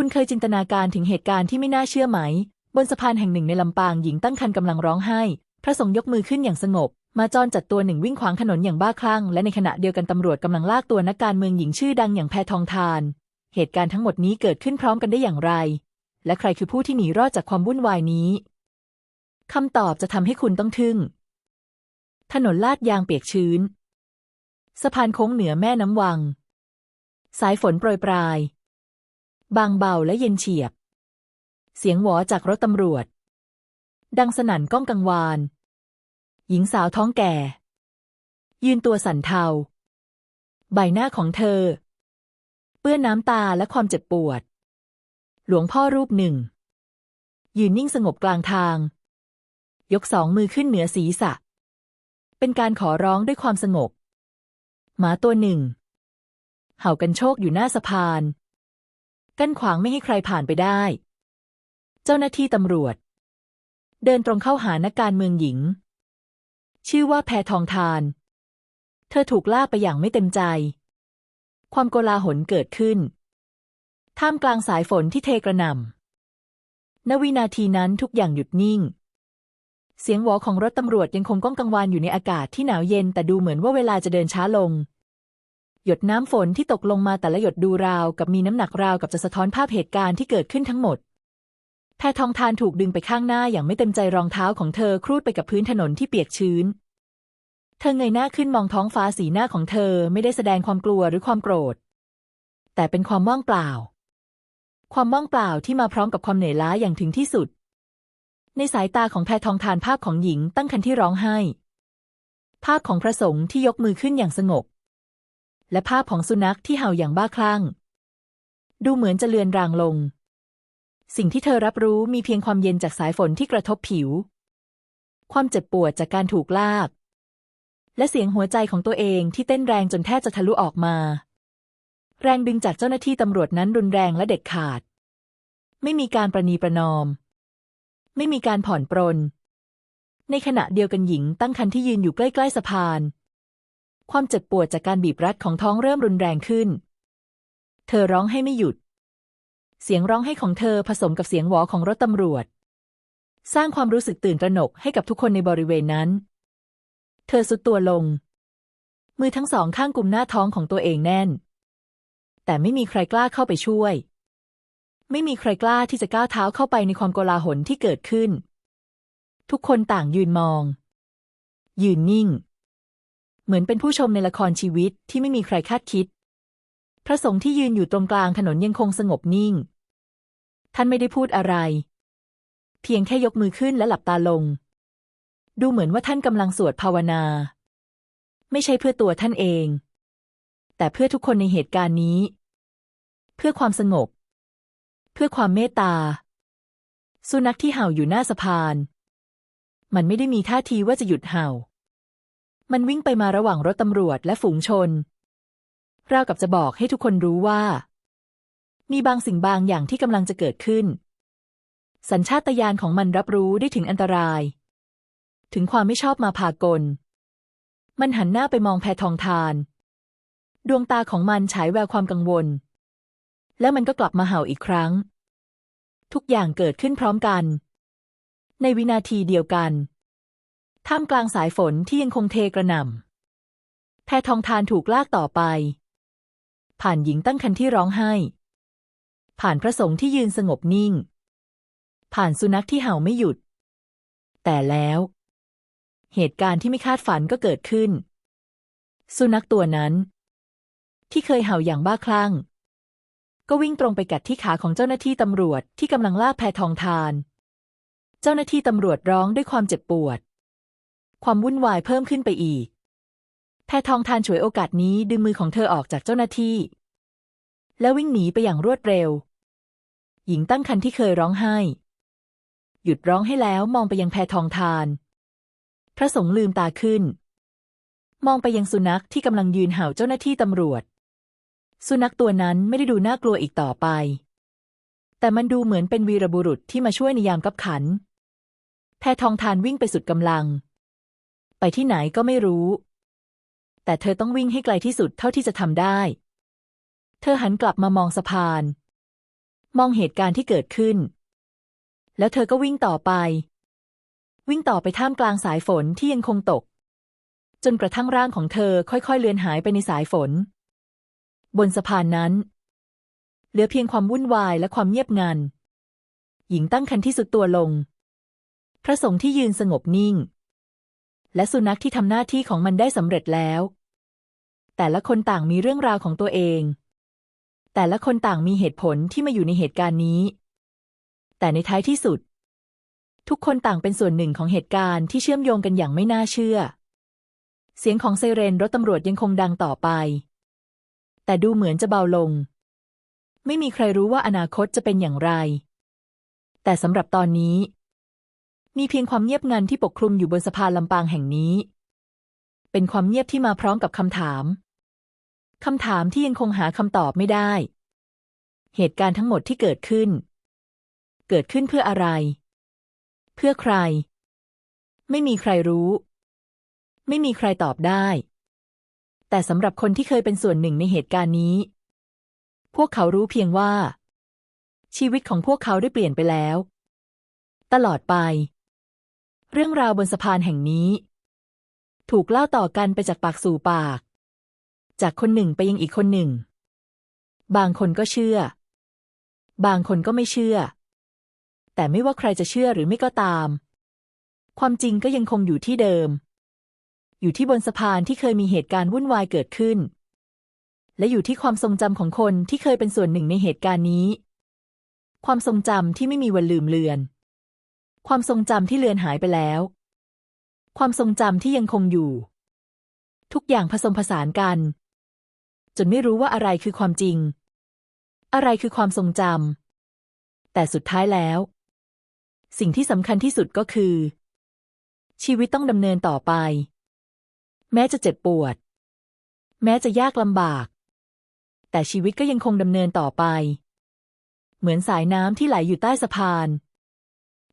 คุณเคยจินตนาการถึงเหตุการณ์ที่ไม่น่าเชื่อไหม บนสะพานแห่งหนึ่งในลำปางหญิงตั้งครรภ์กำลังร้องไห้ พระสงฆ์ยกมือขึ้นอย่างสงบ มาจรจัดตัวหนึ่งวิ่งขวางถนนอย่างบ้าคลั่ง และในขณะเดียวกันตำรวจกำลังลากตัวนักการเมืองหญิงชื่อดังอย่างแพทองทาน เหตุการณ์ทั้งหมดนี้เกิดขึ้นพร้อมกันได้อย่างไร และใครคือผู้ที่หนีรอดจากความวุ่นวายนี้คำตอบจะทำให้คุณต้องทึ่ง ถนนลาดยางเปียกชื้น สะพานโค้งเหนือแม่น้ำวัง สายฝนโปรยปลาย บางเบาและเย็นเฉียบ เสียงหวอจากรถตำรวจ ดังสนั่นก้องกังวาน หญิงสาวท้องแก่ ยืนตัวสั่นเทา ใบหน้าของเธอ เปื้อนน้ำตาและความเจ็บปวด หลวงพ่อรูปหนึ่ง ยืนนิ่งสงบกลางทาง ยกสองมือขึ้นเหนือศีรษะ เป็นการขอร้องด้วยความสงบ หมาตัวหนึ่ง เห่ากันโชคอยู่หน้าสะพาน กั้นขวางไม่ให้ใครผ่านไปได้ เจ้าหน้าที่ตำรวจ เดินตรงเข้าหานักการเมืองหญิง ชื่อว่าแพทองทาน เธอถูกลากไปอย่างไม่เต็มใจ ความโกลาหลเกิดขึ้น ท่ามกลางสายฝนที่เทกระหน่ำณวินาทีนั้นทุกอย่างหยุดนิ่งเสียงหวอของรถตำรวจยังคงก้องกังวานอยู่ในอากาศที่หนาวเย็นแต่ดูเหมือนว่าเวลาจะเดินช้าลง หยดน้ำฝนที่ตกลงมาแต่ละหยดดูราวกับมีน้ำหนักราวกับจะสะท้อนภาพเหตุการณ์ที่เกิดขึ้นทั้งหมดแพทองทานถูกดึงไปข้างหน้าอย่างไม่เต็มใจรองเท้าของเธอครูดไปกับพื้นถนนที่เปียกชื้น เธอเงยหน้าขึ้นมองท้องฟ้าสีหน้าของเธอไม่ได้แสดงความกลัวหรือความโกรธ แต่เป็นความว่างเปล่า ความว่างเปล่าที่มาพร้อมกับความเหนื่อยล้าอย่างถึงที่สุด ในสายตาของแพทองทานภาพของหญิงตั้งคันที่ร้องไห้ ภาพของพระสงฆ์ที่ยกมือขึ้นอย่างสงบ และภาพของสุนัขที่เห่าอย่างบ้าคลั่ง ดูเหมือนจะเลือนรางลง สิ่งที่เธอรับรู้มีเพียงความเย็นจากสายฝนที่กระทบผิว ความเจ็บปวดจากการถูกลาก และเสียงหัวใจของตัวเองที่เต้นแรงจนแทบจะทะลุออกมา แรงดึงจากเจ้าหน้าที่ตำรวจนั้นรุนแรงและเด็ดขาด ไม่มีการประนีประนอม ไม่มีการผ่อนปรนในขณะเดียวกันหญิงตั้งครรภ์ที่ยืนอยู่ใกล้ ๆสะพาน ความเจ็บปวดจากการบีบรัดของท้องเริ่มรุนแรงขึ้น เธอร้องให้ไม่หยุด เสียงร้องให้ของเธอผสมกับเสียงหวอของรถตำรวจ สร้างความรู้สึกตื่นตระหนกให้กับทุกคนในบริเวณนั้น เธอสุดตัวลง มือทั้งสองข้างกุมหน้าท้องของตัวเองแน่น แต่ไม่มีใครกล้าเข้าไปช่วย ไม่มีใครกล้าที่จะก้าวเท้าเข้าไปในความโกลาหลที่เกิดขึ้น ทุกคนต่างยืนมอง ยืนนิ่ง เหมือนเป็นผู้ชมในละครชีวิตที่ไม่มีใครคาดคิด พระสงฆ์ที่ยืนอยู่ตรงกลางถนนยังคงสงบนิ่ง ท่านไม่ได้พูดอะไร เพียงแค่ยกมือขึ้นและหลับตาลง ดูเหมือนว่าท่านกำลังสวดภาวนา ไม่ใช่เพื่อตัวท่านเอง แต่เพื่อทุกคนในเหตุการณ์นี้ เพื่อความสงบ เพื่อความเมตตา สุนัขที่เห่าอยู่หน้าสะพาน มันไม่ได้มีท่าทีว่าจะหยุดเห่า มันวิ่งไปมาระหว่างรถตำรวจและฝูงชน ราวกับจะบอกให้ทุกคนรู้ว่า มีบางสิ่งบางอย่างที่กำลังจะเกิดขึ้น สัญชาตญาณของมันรับรู้ได้ถึงอันตราย ถึงความไม่ชอบมาพากล มันหันหน้าไปมองแพทองทาน ดวงตาของมันฉายแววความกังวล แล้วมันก็กลับมาเห่าอีกครั้ง ทุกอย่างเกิดขึ้นพร้อมกัน ในวินาทีเดียวกัน ท่ามกลางสายฝนที่ยังคงเทกระหน่ำแพทองทานถูกลากต่อไป ผ่านหญิงตั้งครรภ์ที่ร้องไห้ ผ่านพระสงฆ์ที่ยืนสงบนิ่ง ผ่านสุนัขที่เห่าไม่หยุด แต่แล้ว เหตุการณ์ที่ไม่คาดฝันก็เกิดขึ้น สุนัขตัวนั้น ที่เคยเห่าอย่างบ้าคลั่ง ก็วิ่งตรงไปกัดที่ขาของเจ้าหน้าที่ตำรวจที่กำลังลากแพทองทาน เจ้าหน้าที่ตำรวจร้องด้วยความเจ็บปวด ความวุ่นวายเพิ่มขึ้นไปอีก แพทองทานฉวยโอกาสนี้ดึงมือของเธอออกจากเจ้าหน้าที่ แล้ววิ่งหนีไปอย่างรวดเร็ว หญิงตั้งครรภ์ที่เคยร้องไห้ หยุดร้องให้แล้วมองไปยังแพทองทาน พระสงฆ์ลืมตาขึ้น มองไปยังสุนัขที่กำลังยืนเห่าเจ้าหน้าที่ตำรวจ สุนัขตัวนั้นไม่ได้ดูน่ากลัวอีกต่อไป แต่มันดูเหมือนเป็นวีรบุรุษที่มาช่วยในยามกับขัน แพทองทานวิ่งไปสุดกำลัง ไปที่ไหนก็ไม่รู้ แต่เธอต้องวิ่งให้ไกลที่สุดเท่าที่จะทำได้ เธอหันกลับมามองสะพาน มองเหตุการณ์ที่เกิดขึ้น แล้วเธอก็วิ่งต่อไป วิ่งต่อไปท่ามกลางสายฝนที่ยังคงตก จนกระทั่งร่างของเธอค่อยๆเลือนหายไปในสายฝน บนสะพานนั้น เหลือเพียงความวุ่นวายและความเงียบงันหญิงตั้งคันที่สุดตัวลง พระสงฆ์ที่ยืนสงบนิ่ง และสุนัขที่ทำหน้าที่ของมันได้สำเร็จแล้ว แต่ละคนต่างมีเรื่องราวของตัวเอง แต่ละคนต่างมีเหตุผลที่มาอยู่ในเหตุการณ์นี้ แต่ในท้ายที่สุด ทุกคนต่างเป็นส่วนหนึ่งของเหตุการณ์ที่เชื่อมโยงกันอย่างไม่น่าเชื่อ เสียงของไซเรนรถตำรวจยังคงดังต่อไป แต่ดูเหมือนจะเบาลง ไม่มีใครรู้ว่าอนาคตจะเป็นอย่างไร แต่สำหรับตอนนี้ มีเพียงความเงียบงันที่ปกคลุมอยู่บนสะพานลำปางแห่งนี้ เป็นความเงียบที่มาพร้อมกับคำถาม คำถามที่ยังคงหาคำตอบไม่ได้ เหตุการณ์ทั้งหมดที่เกิดขึ้น เกิดขึ้นเพื่ออะไร เพื่อใคร ไม่มีใครรู้ ไม่มีใครตอบได้ แต่สำหรับคนที่เคยเป็นส่วนหนึ่งในเหตุการณ์นี้ พวกเขารู้เพียงว่า ชีวิตของพวกเขาได้เปลี่ยนไปแล้ว ตลอดไป เรื่องราวบนสะพานแห่งนี้ ถูกเล่าต่อกันไปจากปากสู่ปาก จากคนหนึ่งไปยังอีกคนหนึ่ง บางคนก็เชื่อ บางคนก็ไม่เชื่อ แต่ไม่ว่าใครจะเชื่อหรือไม่ก็ตาม ความจริงก็ยังคงอยู่ที่เดิม อยู่ที่บนสะพานที่เคยมีเหตุการณ์วุ่นวายเกิดขึ้น และอยู่ที่ความทรงจำของคนที่เคยเป็นส่วนหนึ่งในเหตุการณ์นี้ ความทรงจำที่ไม่มีวันลืมเลือน ความทรงจำที่เลือนหายไปแล้ว ความทรงจำที่ยังคงอยู่ ทุกอย่างผสมผสานกัน จนไม่รู้ว่าอะไรคือความจริง อะไรคือความทรงจำแต่สุดท้ายแล้ว สิ่งที่สำคัญที่สุดก็คือ ชีวิตต้องดำเนินต่อไป แม้จะเจ็บปวด แม้จะยากลำบาก แต่ชีวิตก็ยังคงดำเนินต่อไป เหมือนสายน้ำที่ไหลอยู่ใต้สะพาน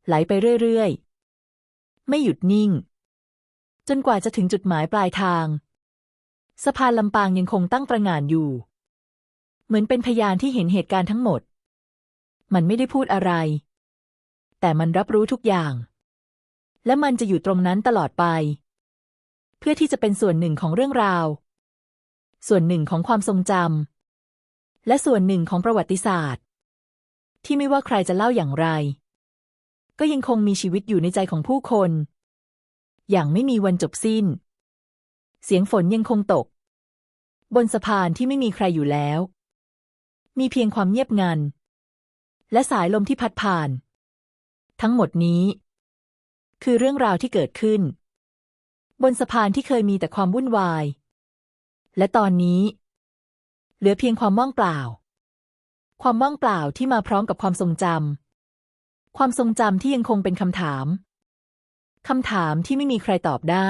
ไหลไปเรื่อยๆ ไม่หยุดนิ่ง จนกว่าจะถึงจุดหมายปลายทาง สะพานลำปางยังคงตั้งประงานอยู่ เหมือนเป็นพยานที่เห็นเหตุการณ์ทั้งหมด มันไม่ได้พูดอะไร แต่มันรับรู้ทุกอย่าง และมันจะอยู่ตรงนั้นตลอดไป เพื่อที่จะเป็นส่วนหนึ่งของเรื่องราว ส่วนหนึ่งของความทรงจำและส่วนหนึ่งของประวัติศาสตร์ ที่ไม่ว่าใครจะเล่าอย่างไร ก็ยังคงมีชีวิตอยู่ในใจของผู้คน อย่างไม่มีวันจบสิ้น เสียงฝนยังคงตก บนสะพานที่ไม่มีใครอยู่แล้ว มีเพียงความเงียบงัน และสายลมที่พัดผ่าน ทั้งหมดนี้ คือเรื่องราวที่เกิดขึ้น บนสะพานที่เคยมีแต่ความวุ่นวาย และตอนนี้ เหลือเพียงความว่างเปล่า ความว่างเปล่าที่มาพร้อมกับความทรงจำ ความทรงจำที่ยังคงเป็นคำถาม คำถามที่ไม่มีใครตอบได้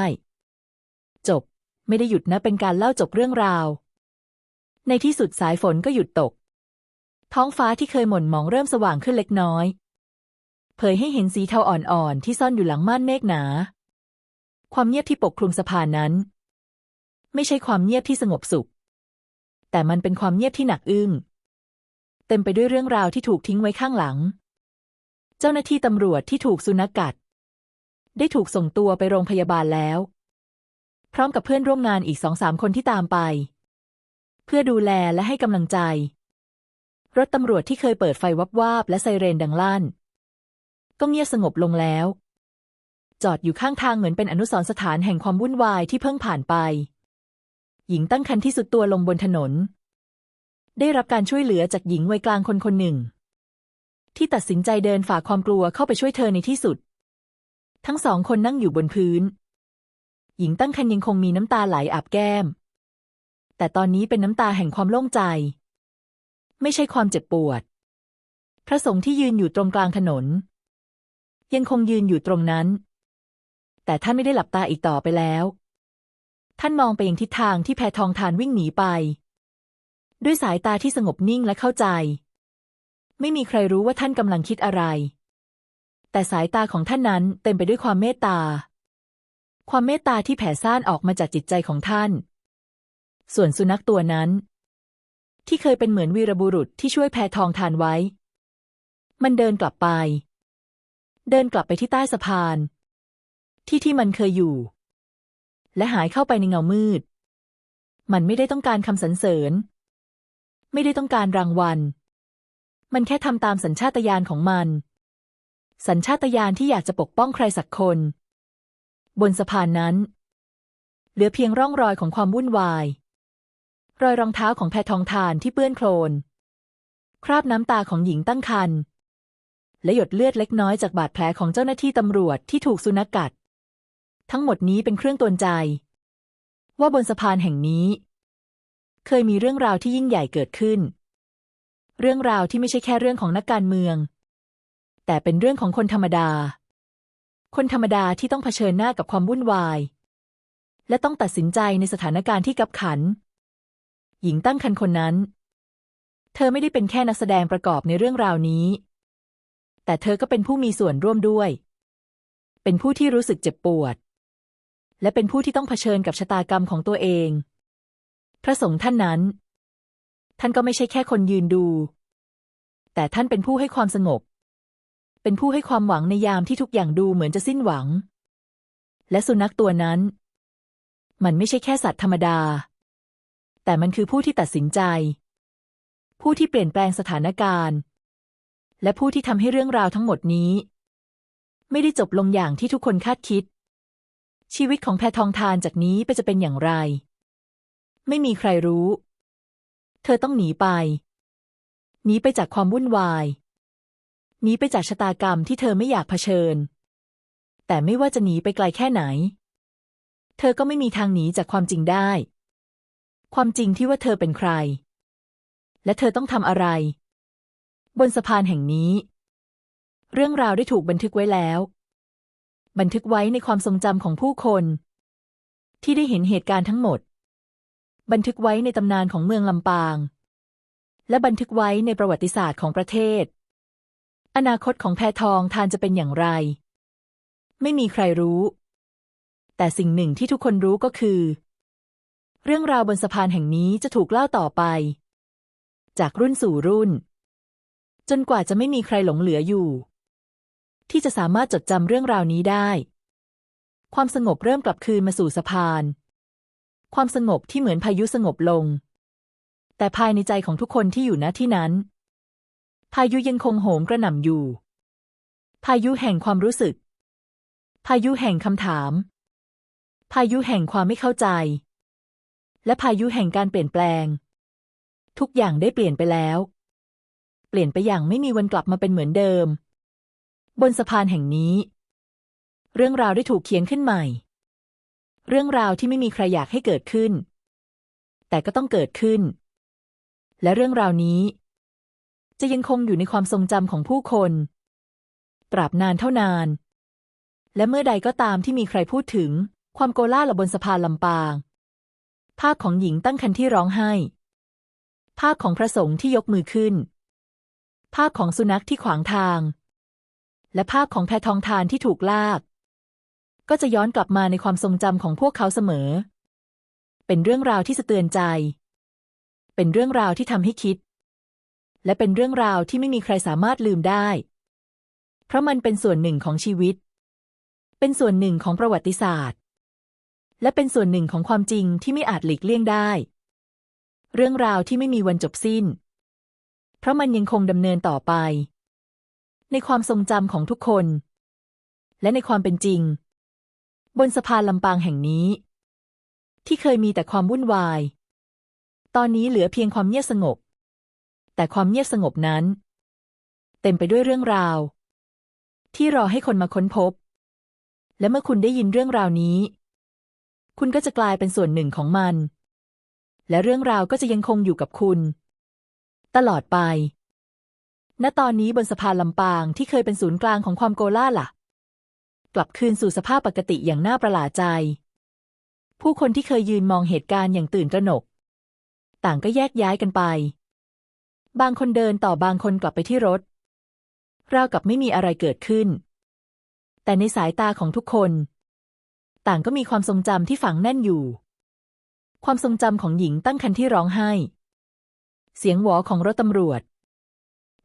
จบ ไม่ได้หยุดนะเป็นการเล่าจบเรื่องราว ในที่สุดสายฝนก็หยุดตก ท้องฟ้าที่เคยหม่นหมองเริ่มสว่างขึ้นเล็กน้อย เผยให้เห็นสีเทาอ่อนๆที่ซ่อนอยู่หลังม่านเมฆหนา ความเงียบที่ปกคลุมสะพานนั้น ไม่ใช่ความเงียบที่สงบสุข แต่มันเป็นความเงียบที่หนักอึ้งเต็มไปด้วยเรื่องราวที่ถูกทิ้งไว้ข้างหลัง จ้าหน้าที่ตำรวจที่ถูกสุนัขกัด ได้ถูกส่งตัวไปโรงพยาบาลแล้ว พร้อมกับเพื่อนร่วมงานอีกสองสามคนที่ตามไป เพื่อดูแลและให้กำลังใจ รถตำรวจที่เคยเปิดไฟวับวาบและไซเรนดังลั่น ก็เงียบสงบลงแล้ว จอดอยู่ข้างทางเหมือนเป็นอนุสรณ์สถานแห่งความวุ่นวายที่เพิ่งผ่านไป หญิงตั้งครรภ์ที่สุดตัวลงบนถนน ได้รับการช่วยเหลือจากหญิงวัยกลางคนคนหนึ่ง ที่ตัดสินใจเดินฝ่าความกลัวเข้าไปช่วยเธอในที่สุด ทั้งสองคนนั่งอยู่บนพื้น หญิงตั้งครรภ์ยังคงมีน้ำตาไหลอาบแก้ม แต่ตอนนี้เป็นน้ำตาแห่งความโล่งใจ ไม่ใช่ความเจ็บปวด พระสงฆ์ที่ยืนอยู่ตรงกลางถนน ยังคงยืนอยู่ตรงนั้น แต่ท่านไม่ได้หลับตาอีกต่อไปแล้ว ท่านมองไปยังทิศทางที่แพทองทานวิ่งหนีไป ด้วยสายตาที่สงบนิ่งและเข้าใจ ไม่มีใครรู้ว่าท่านกำลังคิดอะไร แต่สายตาของท่านนั้นเต็มไปด้วยความเมตตา ความเมตตาที่แผ่ซ่านออกมาจากจิตใจของท่าน ส่วนสุนัขตัวนั้น ที่เคยเป็นเหมือนวีรบุรุษที่ช่วยแพทองทานไว้ มันเดินกลับไป เดินกลับไปที่ใต้สะพาน ที่ที่มันเคยอยู่ และหายเข้าไปในเงามืด มันไม่ได้ต้องการคำสรรเสริญ ไม่ได้ต้องการรางวัล มันแค่ทำตามสัญชาตญาณของมัน สัญชาตญาณที่อยากจะปกป้องใครสักคน บนสะพานนั้น เหลือเพียงร่องรอยของความวุ่นวาย รอยรองเท้าของแพทองทานที่เปื้อนโคลน คราบน้ำตาของหญิงตั้งครรภ์และหยดเลือดเล็กน้อยจากบาดแผลของเจ้าหน้าที่ตำรวจที่ถูกสุนัขกัด ทั้งหมดนี้เป็นเครื่องตือนใจ ว่าบนสะพานแห่งนี้ เคยมีเรื่องราวที่ยิ่งใหญ่เกิดขึ้น เรื่องราวที่ไม่ใช่แค่เรื่องของนักการเมือง แต่เป็นเรื่องของคนธรรมดา คนธรรมดาที่ต้องเผชิญหน้ากับความวุ่นวาย และต้องตัดสินใจในสถานการณ์ที่กับขัน หญิงตั้งครรภ์คนนั้น เธอไม่ได้เป็นแค่นักแสดงประกอบในเรื่องราวนี้ แต่เธอก็เป็นผู้มีส่วนร่วมด้วย เป็นผู้ที่รู้สึกเจ็บปวด และเป็นผู้ที่ต้องเผชิญกับชะตากรรมของตัวเอง พระสงฆ์ท่านนั้น ท่านก็ไม่ใช่แค่คนยืนดู แต่ท่านเป็นผู้ให้ความสงบ เป็นผู้ให้ความหวังในยามที่ทุกอย่างดูเหมือนจะสิ้นหวัง และสุนัขตัวนั้น มันไม่ใช่แค่สัตว์ธรรมดา แต่มันคือผู้ที่ตัดสินใจ ผู้ที่เปลี่ยนแปลงสถานการณ์ และผู้ที่ทำให้เรื่องราวทั้งหมดนี้ ไม่ได้จบลงอย่างที่ทุกคนคาดคิด ชีวิตของแพทองทานจากนี้ไปจะเป็นอย่างไร ไม่มีใครรู้ เธอต้องหนีไป หนีไปจากความวุ่นวาย หนีไปจากชะตากรรมที่เธอไม่อยากเผชิญ แต่ไม่ว่าจะหนีไปไกลแค่ไหน เธอก็ไม่มีทางหนีจากความจริงได้ ความจริงที่ว่าเธอเป็นใคร และเธอต้องทำอะไร บนสะพานแห่งนี้ เรื่องราวได้ถูกบันทึกไว้แล้ว บันทึกไว้ในความทรงจำของผู้คน ที่ได้เห็นเหตุการณ์ทั้งหมด บันทึกไว้ในตำนานของเมืองลำปาง และบันทึกไว้ในประวัติศาสตร์ของประเทศ อนาคตของแพทองทานจะเป็นอย่างไร ไม่มีใครรู้ แต่สิ่งหนึ่งที่ทุกคนรู้ก็คือ เรื่องราวบนสะพานแห่งนี้จะถูกเล่าต่อไป จากรุ่นสู่รุ่น จนกว่าจะไม่มีใครหลงเหลืออยู่ ที่จะสามารถจดจำเรื่องราวนี้ได้ ความสงบเริ่มกลับคืนมาสู่สะพาน ความสงบที่เหมือนพายุสงบลง แต่ภายในใจของทุกคนที่อยู่ณที่นั้น พายุยังคงโหมกระหน่ำอยู่ พายุแห่งความรู้สึก พายุแห่งคำถาม พายุแห่งความไม่เข้าใจ และพายุแห่งการเปลี่ยนแปลง ทุกอย่างได้เปลี่ยนไปแล้ว เปลี่ยนไปอย่างไม่มีวันกลับมาเป็นเหมือนเดิม บนสะพานแห่งนี้ เรื่องราวได้ถูกเขียนขึ้นใหม่ เรื่องราวที่ไม่มีใครอยากให้เกิดขึ้น แต่ก็ต้องเกิดขึ้น และเรื่องราวนี้ จะยังคงอยู่ในความทรงจำของผู้คน ตราบนานเท่านาน และเมื่อใดก็ตามที่มีใครพูดถึง ความโกล่าหลบนสะพานลำปาง ภาพของหญิงตั้งครรภ์ที่ร้องไห้ ภาพของพระสงฆ์ที่ยกมือขึ้น ภาพของสุนัขที่ขวางทาง และภาพของแพทองทานที่ถูกลาก ก็จะย้อนกลับมาในความทรงจำของพวกเขาเสมอ เป็นเรื่องราวที่สะเตือนใจ เป็นเรื่องราวที่ทำให้คิด และเป็นเรื่องราวที่ไม่มีใครสามารถลืมได้ เพราะมันเป็นส่วนหนึ่งของชีวิต เป็นส่วนหนึ่งของประวัติศาสตร์ และเป็นส่วนหนึ่งของความจริงที่ไม่อาจหลีกเลี่ยงได้ เรื่องราวที่ไม่มีวันจบสิ้น เพราะมันยังคงดำเนินต่อไป ในความทรงจำของทุกคน และในความเป็นจริง บนสะพานลำปางแห่งนี้ ที่เคยมีแต่ความวุ่นวาย ตอนนี้เหลือเพียงความเงียบสงบ แต่ความเงียบสงบนั้น เต็มไปด้วยเรื่องราว ที่รอให้คนมาค้นพบ และเมื่อคุณได้ยินเรื่องราวนี้ คุณก็จะกลายเป็นส่วนหนึ่งของมัน และเรื่องราวก็จะยังคงอยู่กับคุณ ตลอดไป ณตอนนี้บนสะพานลำปางที่เคยเป็นศูนย์กลางของความโกล่าล่ะ กลับคืนสู่สภาพปกติอย่างน่าประหลาดใจ ผู้คนที่เคยยืนมองเหตุการณ์อย่างตื่นตระหนก ต่างก็แยกย้ายกันไป บางคนเดินต่อบางคนกลับไปที่รถ ราวกับไม่มีอะไรเกิดขึ้น แต่ในสายตาของทุกคน ต่างก็มีความทรงจำที่ฝังแน่นอยู่ ความทรงจำของหญิงตั้งครรภ์ที่ร้องไห้ เสียงหวอของรถตำรวจ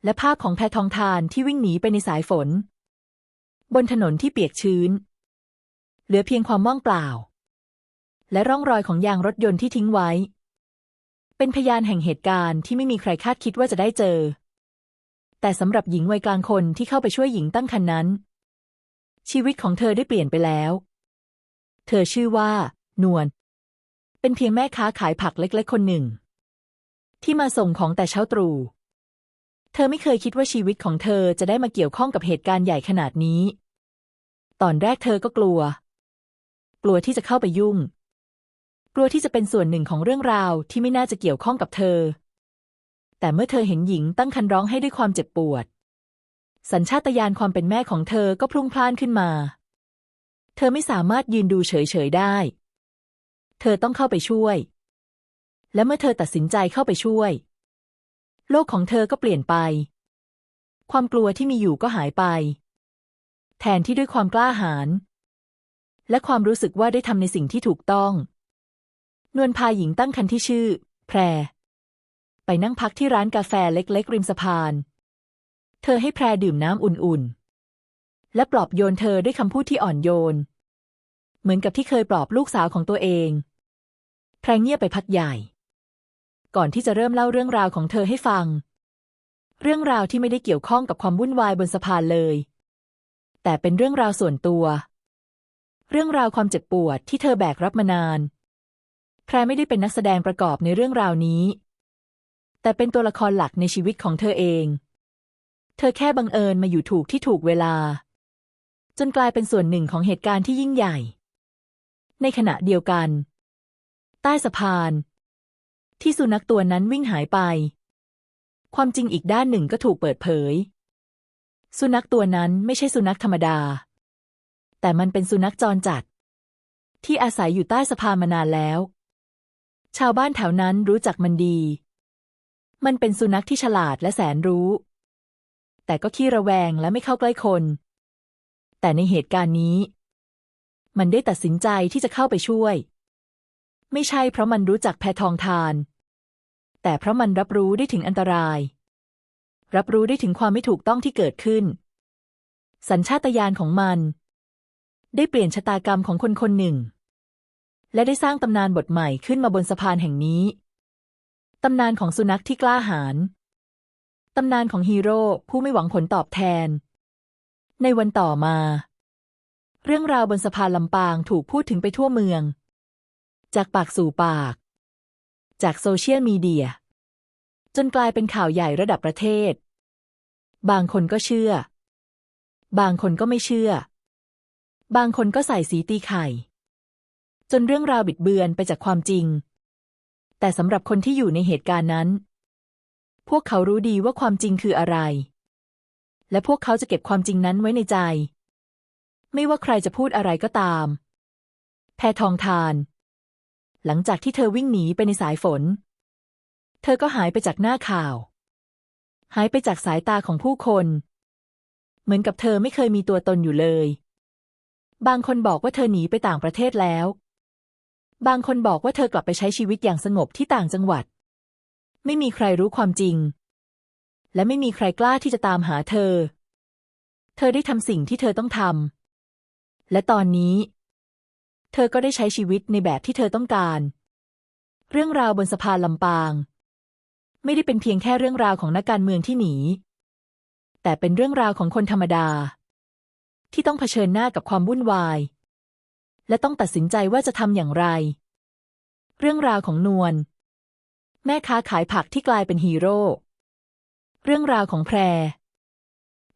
และภาพของแพทองทานที่วิ่งหนีไปในสายฝน บนถนนที่เปียกชื้น เหลือเพียงความว่างเปล่า และร่องรอยของยางรถยนต์ที่ทิ้งไว้ เป็นพยานแห่งเหตุการณ์ที่ไม่มีใครคาดคิดว่าจะได้เจอ แต่สำหรับหญิงวัยกลางคนที่เข้าไปช่วยหญิงตั้งครรภ์นั้น ชีวิตของเธอได้เปลี่ยนไปแล้ว เธอชื่อว่า นวล เป็นเพียงแม่ค้าขายผักเล็กๆคนหนึ่ง ที่มาส่งของแต่เช้าตรู่ เธอไม่เคยคิดว่าชีวิตของเธอจะได้มาเกี่ยวข้องกับเหตุการณ์ใหญ่ขนาดนี้ ตอนแรกเธอก็กลัว กลัวที่จะเข้าไปยุ่ง กลัวที่จะเป็นส่วนหนึ่งของเรื่องราวที่ไม่น่าจะเกี่ยวข้องกับเธอ แต่เมื่อเธอเห็นหญิงตั้งครรภ์ร้องให้ด้วยความเจ็บปวด สัญชาตญาณความเป็นแม่ของเธอก็พลุ่งพล่านขึ้นมา เธอไม่สามารถยืนดูเฉยๆได้ เธอต้องเข้าไปช่วย และเมื่อเธอตัดสินใจเข้าไปช่วย โลกของเธอก็เปลี่ยนไป ความกลัวที่มีอยู่ก็หายไป แทนที่ด้วยความกล้าหาญและความรู้สึกว่าได้ทำในสิ่งที่ถูกต้อง นวลพาหญิงตั้งครรภ์ที่ชื่อ แพร ไปนั่งพักที่ร้านกาแฟเล็กๆ ริมสะพาน เธอให้แพรดื่มน้ำอุ่นๆ และปลอบโยนเธอด้วยคำพูดที่อ่อนโยน เหมือนกับที่เคยปลอบลูกสาวของตัวเอง แพรเงียบไปพักใหญ่ ก่อนที่จะเริ่มเล่าเรื่องราวของเธอให้ฟัง เรื่องราวที่ไม่ได้เกี่ยวข้องกับความวุ่นวายบนสะพานเลย แต่เป็นเรื่องราวส่วนตัว เรื่องราวความเจ็บปวดที่เธอแบกรับมานานแพรไม่ได้เป็นนักแสดงประกอบในเรื่องราวนี้ แต่เป็นตัวละครหลักในชีวิตของเธอเอง เธอแค่บังเอิญมาอยู่ถูกที่ถูกเวลา จนกลายเป็นส่วนหนึ่งของเหตุการณ์ที่ยิ่งใหญ่ ในขณะเดียวกัน ใต้สะพาน ที่สุนัขตัวนั้นวิ่งหายไป ความจริงอีกด้านหนึ่งก็ถูกเปิดเผย สุนัขตัวนั้นไม่ใช่สุนัขธรรมดา แต่มันเป็นสุนัขจรจัด ที่อาศัยอยู่ใต้สะพานมานานแล้ว ชาวบ้านแถวนั้นรู้จักมันดี มันเป็นสุนัขที่ฉลาดและแสนรู้ แต่ก็ขี้ระแวงและไม่เข้าใกล้คน แต่ในเหตุการณ์นี้ มันได้ตัดสินใจที่จะเข้าไปช่วยไม่ใช่เพราะมันรู้จักแพทองทาน แต่เพราะมันรับรู้ได้ถึงอันตราย รับรู้ได้ถึงความไม่ถูกต้องที่เกิดขึ้น สัญชาตญาณของมัน ได้เปลี่ยนชะตากรรมของคนคนหนึ่ง และได้สร้างตำนานบทใหม่ขึ้นมาบนสะพานแห่งนี้ ตำนานของสุนัขที่กล้าหาญตำนานของฮีโร่ผู้ไม่หวังผลตอบแทน ในวันต่อมา เรื่องราวบนสะพานลำปางถูกพูดถึงไปทั่วเมือง จากปากสู่ปาก จากโซเชียลมีเดีย จนกลายเป็นข่าวใหญ่ระดับประเทศ บางคนก็เชื่อ บางคนก็ไม่เชื่อ บางคนก็ใส่สีตีไข่ จนเรื่องราวบิดเบือนไปจากความจริง แต่สำหรับคนที่อยู่ในเหตุการณ์นั้น พวกเขารู้ดีว่าความจริงคืออะไร และพวกเขาจะเก็บความจริงนั้นไว้ในใจ ไม่ว่าใครจะพูดอะไรก็ตาม แพทองทาน หลังจากที่เธอวิ่งหนีไปในสายฝน เธอก็หายไปจากหน้าข่าว หายไปจากสายตาของผู้คน เหมือนกับเธอไม่เคยมีตัวตนอยู่เลย บางคนบอกว่าเธอหนีไปต่างประเทศแล้ว บางคนบอกว่าเธอกลับไปใช้ชีวิตอย่างสงบที่ต่างจังหวัด ไม่มีใครรู้ความจริง และไม่มีใครกล้าที่จะตามหาเธอ เธอได้ทำสิ่งที่เธอต้องทำและตอนนี้ เธอก็ได้ใช้ชีวิตในแบบที่เธอต้องการ เรื่องราวบนสะพานลำปาง ไม่ได้เป็นเพียงแค่เรื่องราวของนักการเมืองที่หนี แต่เป็นเรื่องราวของคนธรรมดา ที่ต้องเผชิญหน้ากับความวุ่นวาย และต้องตัดสินใจว่าจะทำอย่างไร เรื่องราวของนวลแม่ค้าขายผักที่กลายเป็นฮีโร่เรื่องราวของแพร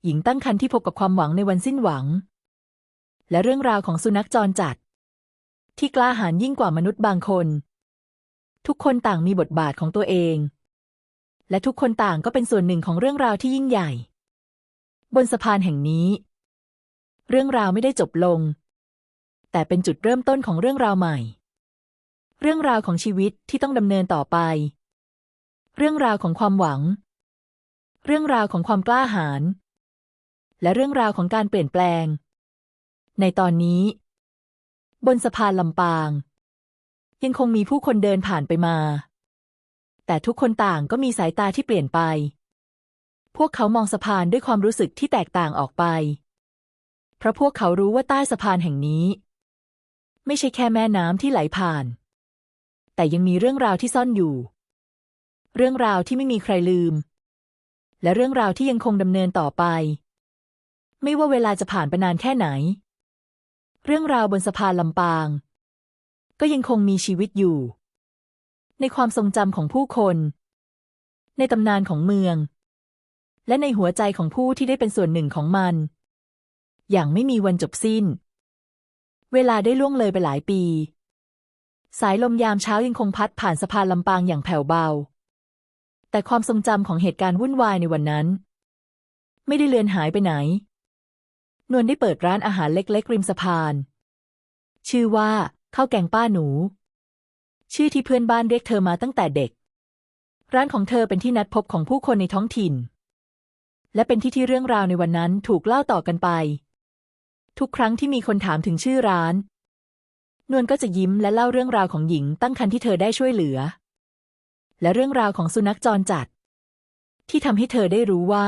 หญิงตั้งครรภ์ที่พบกับความหวังในวันสิ้นหวัง และเรื่องราวของสุนัขจรจัด ที่กล้าหาญยิ่งกว่ามนุษย์บางคน ทุกคนต่างมีบทบาทของตัวเอง และทุกคนต่างก็เป็นส่วนหนึ่งของเรื่องราวที่ยิ่งใหญ่ บนสะพานแห่งนี้ เรื่องราวไม่ได้จบลง แต่เป็นจุดเริ่มต้นของเรื่องราวใหม่ เรื่องราวของชีวิตที่ต้องดำเนินต่อไป เรื่องราวของความหวัง เรื่องราวของความกล้าหาญและเรื่องราวของการเปลี่ยนแปลง ในตอนนี้ บนสะพานลำปาง ยังคงมีผู้คนเดินผ่านไปมา แต่ทุกคนต่างก็มีสายตาที่เปลี่ยนไป พวกเขามองสะพานด้วยความรู้สึกที่แตกต่างออกไป เพราะพวกเขารู้ว่าใต้สะพานแห่งนี้ ไม่ใช่แค่แม่น้ำที่ไหลผ่าน แต่ยังมีเรื่องราวที่ซ่อนอยู่ เรื่องราวที่ไม่มีใครลืม และเรื่องราวที่ยังคงดำเนินต่อไป ไม่ว่าเวลาจะผ่านไปนานแค่ไหน เรื่องราวบนสะพานลำปาง ก็ยังคงมีชีวิตอยู่ ในความทรงจำของผู้คน ในตำนานของเมือง และในหัวใจของผู้ที่ได้เป็นส่วนหนึ่งของมัน อย่างไม่มีวันจบสิ้น เวลาได้ล่วงเลยไปหลายปี สายลมยามเช้ายังคงพัดผ่านสะพานลำปางอย่างแผ่วเบา แต่ความทรงจำของเหตุการณ์วุ่นวายในวันนั้น ไม่ได้เลือนหายไปไหน นวลได้เปิดร้านอาหารเล็กๆ ริมสะพาน ชื่อว่าข้าวแกงป้าหนู ชื่อที่เพื่อนบ้านเรียกเธอมาตั้งแต่เด็ก ร้านของเธอเป็นที่นัดพบของผู้คนในท้องถิ่น และเป็นที่ที่เรื่องราวในวันนั้นถูกเล่าต่อกันไป ทุกครั้งที่มีคนถามถึงชื่อร้าน นวลก็จะยิ้มและเล่าเรื่องราวของหญิงตั้งครรภ์ที่เธอได้ช่วยเหลือ และเรื่องราวของสุนัขจรจัด ที่ทำให้เธอได้รู้ว่า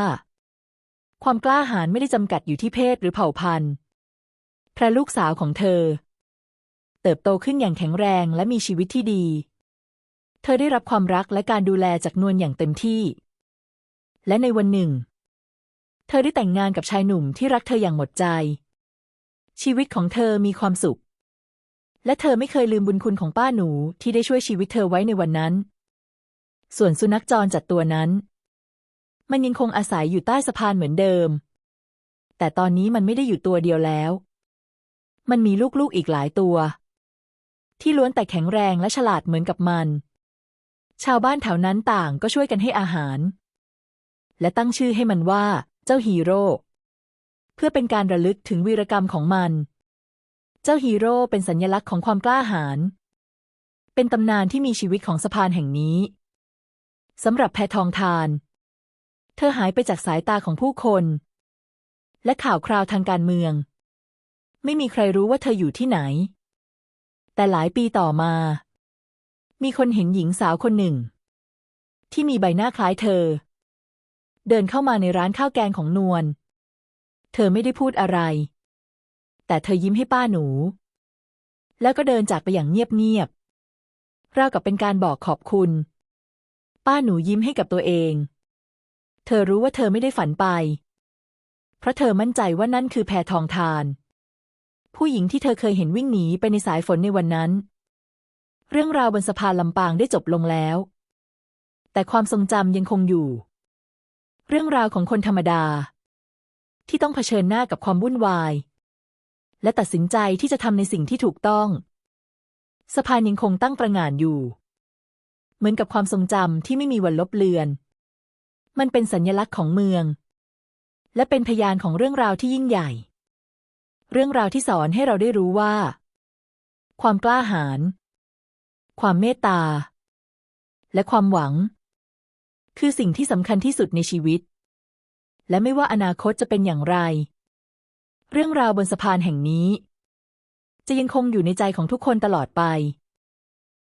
ความกล้าหาญไม่ได้จำกัดอยู่ที่เพศหรือเผ่าพันธุ์ พระลูกสาวของเธอ เติบโตขึ้นอย่างแข็งแรงและมีชีวิตที่ดี เธอได้รับความรักและการดูแลจากนวลอย่างเต็มที่ และในวันหนึ่ง เธอได้แต่งงานกับชายหนุ่มที่รักเธออย่างหมดใจ ชีวิตของเธอมีความสุข และเธอไม่เคยลืมบุญคุณของป้าหนูที่ได้ช่วยชีวิตเธอไว้ในวันนั้น ส่วนสุนัขจรจัดตัวนั้น มันยังคงอาศัยอยู่ใต้สะพานเหมือนเดิม แต่ตอนนี้มันไม่ได้อยู่ตัวเดียวแล้ว มันมีลูกๆอีกหลายตัว ที่ล้วนแต่แข็งแรงและฉลาดเหมือนกับมัน ชาวบ้านแถวนั้นต่างก็ช่วยกันให้อาหาร และตั้งชื่อให้มันว่า เจ้าฮีโร่เพื่อเป็นการระลึกถึงวีรกรรมของมัน เจ้าฮีโร่เป็นสัญลักษณ์ของความกล้าหาญเป็นตำนานที่มีชีวิตของสะพานแห่งนี้สำหรับแพทองทาน เธอหายไปจากสายตาของผู้คน และข่าวคราวทางการเมือง ไม่มีใครรู้ว่าเธออยู่ที่ไหน แต่หลายปีต่อมา มีคนเห็นหญิงสาวคนหนึ่ง ที่มีใบหน้าคล้ายเธอ เดินเข้ามาในร้านข้าวแกงของนวล เธอไม่ได้พูดอะไร แต่เธอยิ้มให้ป้าหนู แล้วก็เดินจากไปอย่างเงียบๆราวกับเป็นการบอกขอบคุณ ป้าหนูยิ้มให้กับตัวเอง เธอรู้ว่าเธอไม่ได้ฝันไป เพราะเธอมั่นใจว่านั่นคือแพทองทาน ผู้หญิงที่เธอเคยเห็นวิ่งหนีไปในสายฝนในวันนั้น เรื่องราวบนสะพานลำปางได้จบลงแล้ว แต่ความทรงจำยังคงอยู่ เรื่องราวของคนธรรมดา ที่ต้องเผชิญหน้ากับความวุ่นวาย และตัดสินใจที่จะทำในสิ่งที่ถูกต้อง สะพานยังคงตั้งประงานอยู่ เหมือนกับความทรงจำที่ไม่มีวันลบเลือน มันเป็นสัญลักษณ์ของเมือง และเป็นพยานของเรื่องราวที่ยิ่งใหญ่ เรื่องราวที่สอนให้เราได้รู้ว่า ความกล้าหาญความเมตตา และความหวัง คือสิ่งที่สำคัญที่สุดในชีวิต และไม่ว่าอนาคตจะเป็นอย่างไร เรื่องราวบนสะพานแห่งนี้ จะยังคงอยู่ในใจของทุกคนตลอดไป